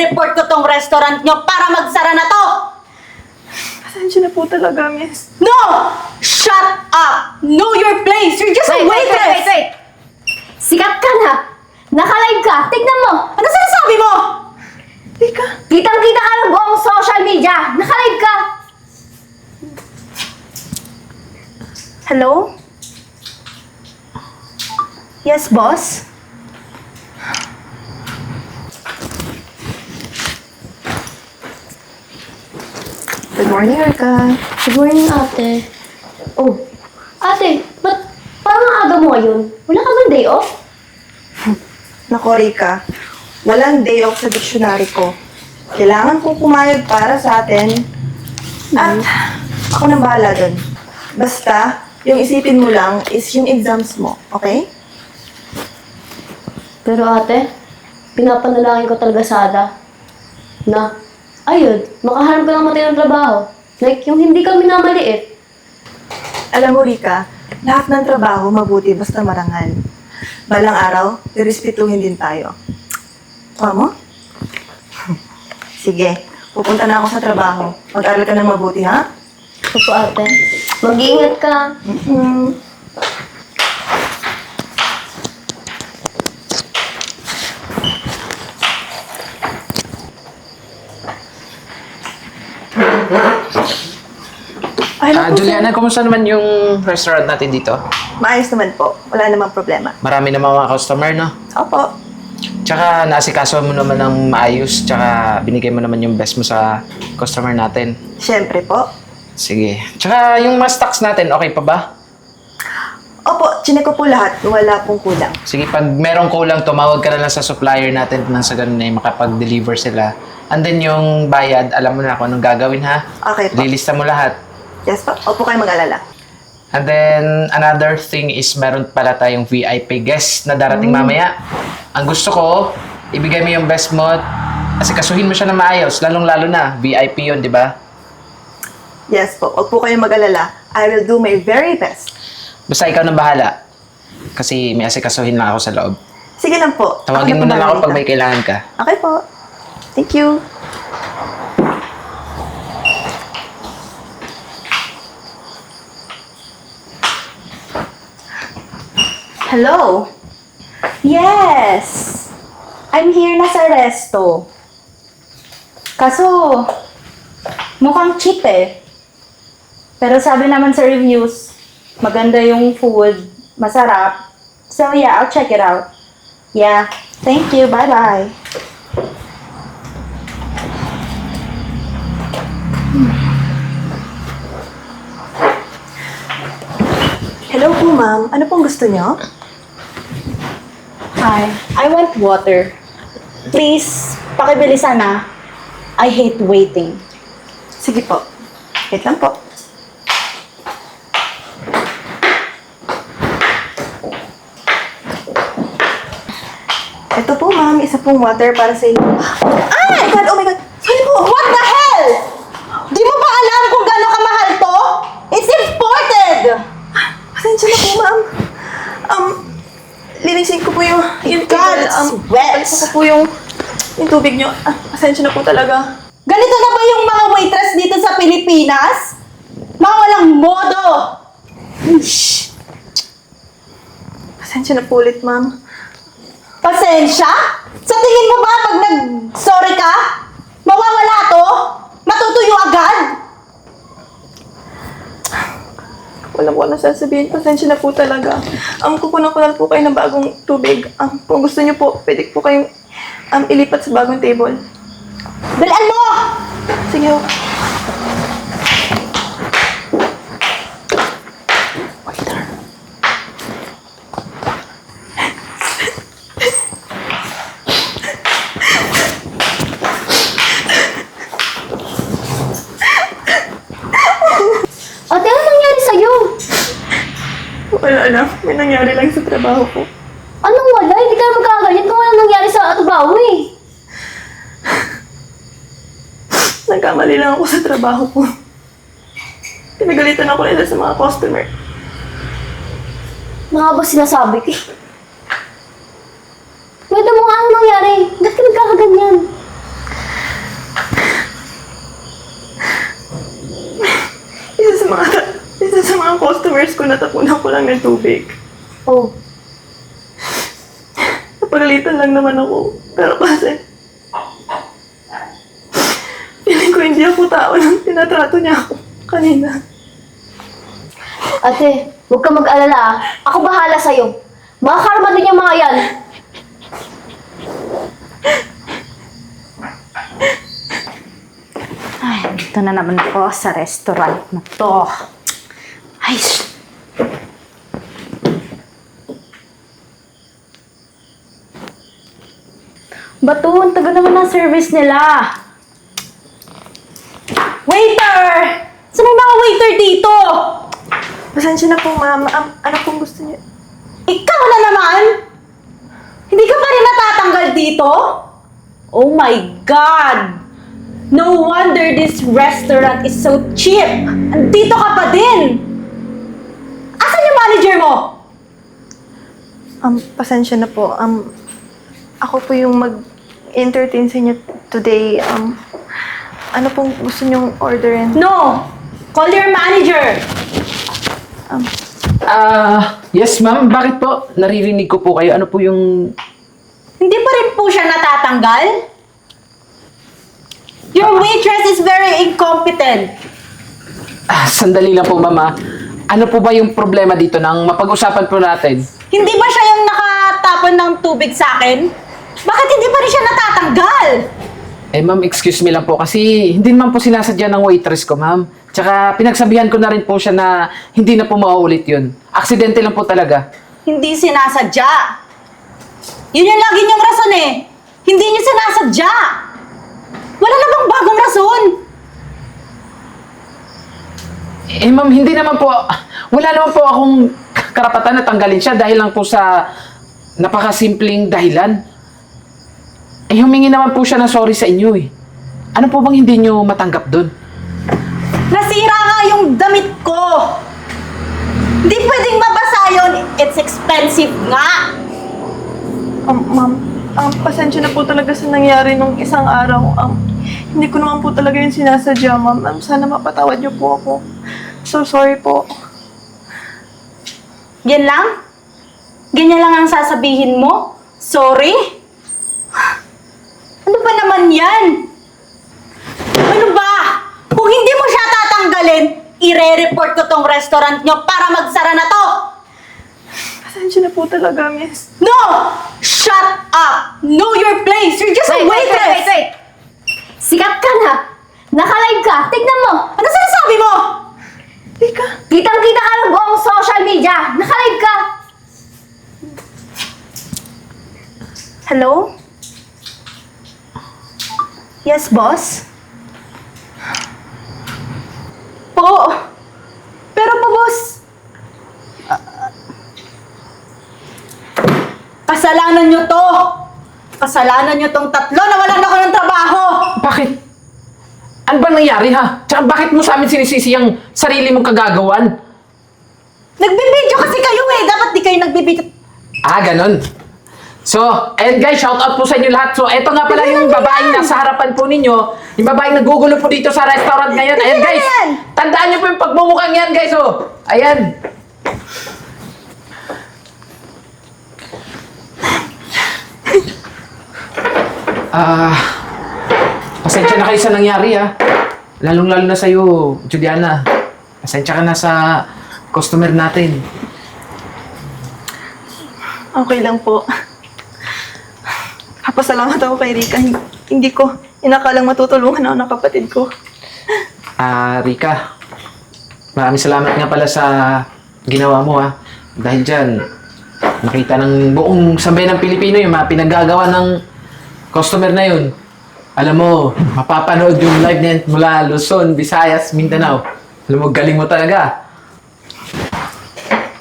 i-report ko tong restaurant nyo para magsara na to! Pasensya na po talaga, miss. No! Shut up! Know your place! You're just a Wait, wait, waitress! wait, wait, wait. Sikat ka na. Naka-live ka. Tignan mo. Ano sinasabi mo? Teka, Kitang-kita ka ng buong social media. Naka-live ka. hello? Yes, boss? Morning, Arka. Good morning, ate. Oh, ate, ba't parang ang aga mo ngayon? Wala ka bang day off? Nako, Rika. Walang day off sa dictionary ko. Kailangan kong pumayag para sa atin. At ako nang bahala dun. Basta, yung isipin mo lang is yung exams mo, okay? Pero ate, pinapanalangin ko talaga sa Ada na, ayun, makahanap ka ng trabaho. Like, yung hindi ka minamaliit. Alam mo, Rika, lahat ng trabaho mabuti basta marangal. Balang araw, irespetuhin din tayo. Kuha mo? Sige, pupunta na ako sa trabaho. Mag-aral ka ng mabuti, ha? Opo, ate. Mag-iingat ka. Mm. Ay, Ah, naku, Juliana, kumusta naman yung restaurant natin dito? Maayos naman po. Wala namang problema. Marami naman mga customer, no? Opo. Tsaka naasikaso mo naman ng maayos, tsaka binigay mo naman yung best mo sa customer natin. Siyempre po. Sige. Tsaka yung mga stocks natin, okay pa ba? Opo, chinek ko po lahat. Wala pong kulang. Sige, pag merong kulang, tumawag ka na lang sa supplier natin nang sa ganun eh, makapag-deliver sila. And then yung bayad, alam mo na kung anong gagawin ha? Okay po. Lilista mo lahat. Yes po. Opo kayo mag-alala. And then, another thing is meron pala tayong VIP guest na darating mamaya. Ang gusto ko, ibigay mo yung best mo kasi kasuhin mo siya na maayos, lalong-lalo na, VIP yun, di ba? Yes po. Huwag po kayo mag-alala. I will do my very best. Basta ikaw na bahala. Kasi may asikasuhin lang ako sa loob. Sige lang po. Tawagin Ako mo na lang ako pag may kailangan ka. Okay po. Thank you. Hello? Yes! I'm here na sa resto. Kaso, mukhang cheap eh. Pero sabi naman sa reviews, maganda yung food, masarap. So yeah, I'll check it out. Yeah, thank you. Bye-bye. Hello po, ma'am. Ano pong gusto niyo? Hi, I want water. Please, pakibilisan na. I hate waiting. Sige po. Wait lang po. Ito po, ma'am. Isa pong water para sa inyo. Ah! Oh my God! Oh my God! Sorry po! What the hell? Di mo ba alam kung gano'ng kamahal to? It's imported! Pasensya na po, ma'am. Um, linisin ko po yung... yung God, um, wet. ko po yung, yung tubig niyo. Ah, pasensya na po talaga. Ganito na ba yung mga waitress dito sa Pilipinas? Mga walang modo! Shh! Pasensya na po ulit, ma'am. Pasensya? Sa tingin mo ba pag nag-sorry ka, Wala po ano sasabihin. Pasensya na po talaga. Um, kukunan ko na po kayo ng bagong tubig. Um, kung gusto niyo po, pwede po kayong um, ilipat sa bagong table. Bilaan mo! Sige ho. trabaho ko. Anong wala? Hindi tayo magkakaganyan kung ano nangyari sa trabaho eh. Nagkamali lang ako sa trabaho ko. Pinagalitan ako nila sa mga customer. Mga ba sinasabi ko eh? Pwede mo nga ano nangyari. Ba't ka nagkakaganyan? isa sa mga, isa sa mga customers ko natapunan ko lang ng tubig. Oh lang naman ako. Pero kasi, feeling ko hindi ako tao nang tinatrato niya ako kanina. ate, huwag ka mag-alala ah. Ako bahala sa'yo. Mga karma din yung mga yan. Ay, dito na naman ako sa restaurant na to. Ay, sh- Bato, ang tagal naman ng service nila. Waiter! Saan yung mga waiter dito? Pasensya na po, ma'am. Um, ano pong gusto niyo? Ikaw na naman? Hindi ka pa rin natatanggal dito? Oh my God! No wonder this restaurant is so cheap! Andito ka pa din! Asan yung manager mo? Um, pasensya na po. Um, ako po yung mag-entertain sa inyo today. Um, ano pong gusto niyong orderin? No! Call your manager! Um, Ah, yes ma'am. Bakit po? Naririnig ko po kayo. Ano po yung... Hindi pa rin po siya natatanggal? Your waitress is very incompetent. Ah, sandali lang po mama. Ano po ba yung problema dito nang mapag-usapan po natin? Hindi ba siya yung nakatapon ng tubig sa akin? Bakit hindi pa rin siya natatanggal? Eh ma'am, excuse me lang po kasi hindi naman po sinasadya ng waitress ko ma'am. Tsaka pinagsabihan ko na rin po siya na hindi na po mauulit yun. Aksidente lang po talaga. Hindi sinasadya. Yun yung lagi niyong rason eh. Hindi niyo sinasadya. Wala namang bagong rason. Eh ma'am, hindi naman po, wala naman po akong karapatan na tanggalin siya dahil lang po sa napakasimpleng dahilan. Eh humingi naman po siya ng sorry sa inyo eh. Ano po bang hindi nyo matanggap doon? Nasira nga yung damit ko. Hindi pwedeng mabasa yun. It's expensive nga. um, ma'am, um, pasensya na po talaga sa nangyari nung isang araw. Um, hindi ko naman po talaga yung sinasadya, ma'am. Um, sana mapatawad niyo po ako. So sorry po. Yan lang? Ganyan lang ang sasabihin mo? Sorry? Naman yan? Ano ba? Kung hindi mo siya tatanggalin, ire-report ko tong restaurant nyo para magsara na to! Pasensya na po talaga, miss. No! Shut up! Know your place! You're just a Wait, wait, waitress! wait, wait, wait. Sikat ka na. Naka-live ka. Tignan mo. Ano sinasabi mo? Ika, Kitang-kita ka ng buong social media. Naka-live ka. Hello? Yes, boss? Po. Pero po, boss. Kasalanan nyo to. Kasalanan nyo tong tatlo na wala na ako ng trabaho. Bakit? Ano ba nangyari ha? Tsaka bakit mo sa amin sinisisi ang sarili mong kagagawan? Nagbibideo kasi kayo eh. Dapat di kayo nagbibideo. Ah, ganun. So, and guys, shout out po sa inyo lahat. So, eto nga pala yung babaeng nasa harapan po ninyo. Yung babaeng nagugulo po dito sa restaurant ngayon. Ayan, guys. Tandaan niyo po yung pagmumukhang yan, guys. Oh. Ayan. Ah, pasensya na kayo sa nangyari, ha. Lalong-lalo na sa'yo, Juliana. Pasensya ka na sa customer natin. okay lang po. Kapasalamat ako kay Rika. Hindi, ko inakalang matutulungan ako ng kapatid ko. Ah, Rika, maraming salamat nga pala sa ginawa mo ha. Dahil dyan, nakita ng buong sambayan ng Pilipino yung mga pinaggagawa ng customer na yun. Alam mo, mapapanood yung live net mula Luzon, Visayas, Mindanao. Alam mo, galing mo talaga.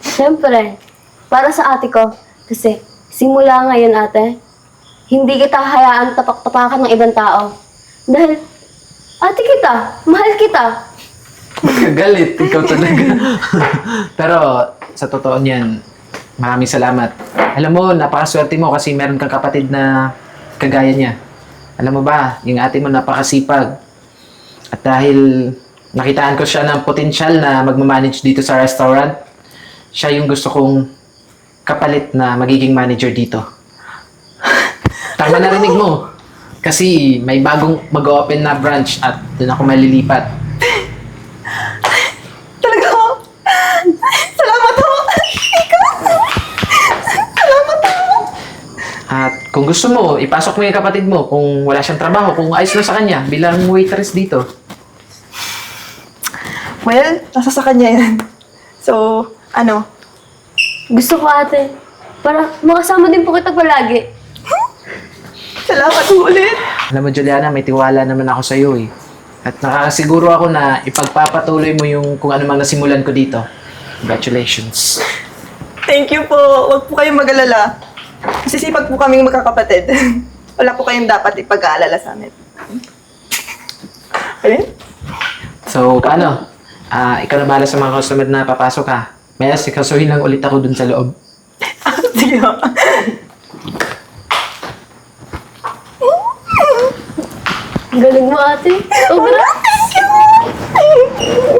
Siyempre, para sa ate ko. Kasi, simula ngayon ate, hindi kita hayaan tapak-tapakan ng ibang tao. Dahil, ate kita, mahal kita. Galit, ikaw talaga. Pero, sa totoo niyan, maraming salamat. Alam mo, napakaswerte mo kasi meron kang kapatid na kagaya niya. Alam mo ba, yung ate mo napakasipag. At dahil nakitaan ko siya ng potensyal na magmamanage dito sa restaurant, siya yung gusto kong kapalit na magiging manager dito. Tama narinig mo. Kasi may bagong mag-open na branch at doon ako malilipat. Talaga ho? Salamat ho! Ikaw! Salamat ho! At kung gusto mo, ipasok mo yung kapatid mo kung wala siyang trabaho, kung ayos na sa kanya bilang waitress dito. Well, nasa sa kanya yan. So, ano? Gusto ko ate. Para makasama din po kita palagi. Salamat ulit! Alam mo, Juliana, may tiwala naman ako sa iyo eh. At nakakasiguro ako na ipagpapatuloy mo yung kung ano mang nasimulan ko dito. Congratulations. Thank you po. Huwag po kayong mag-alala. Masisipag po kaming magkakapatid. Wala po kayong dapat ipag-aalala sa amin. Ayun? So, paano? Ah, ikaw na bahala sa mga customer na papasok ha. May asikasuhin lang ulit ako dun sa loob. Sige ho. Galing mo ate. Sobra. Thank you!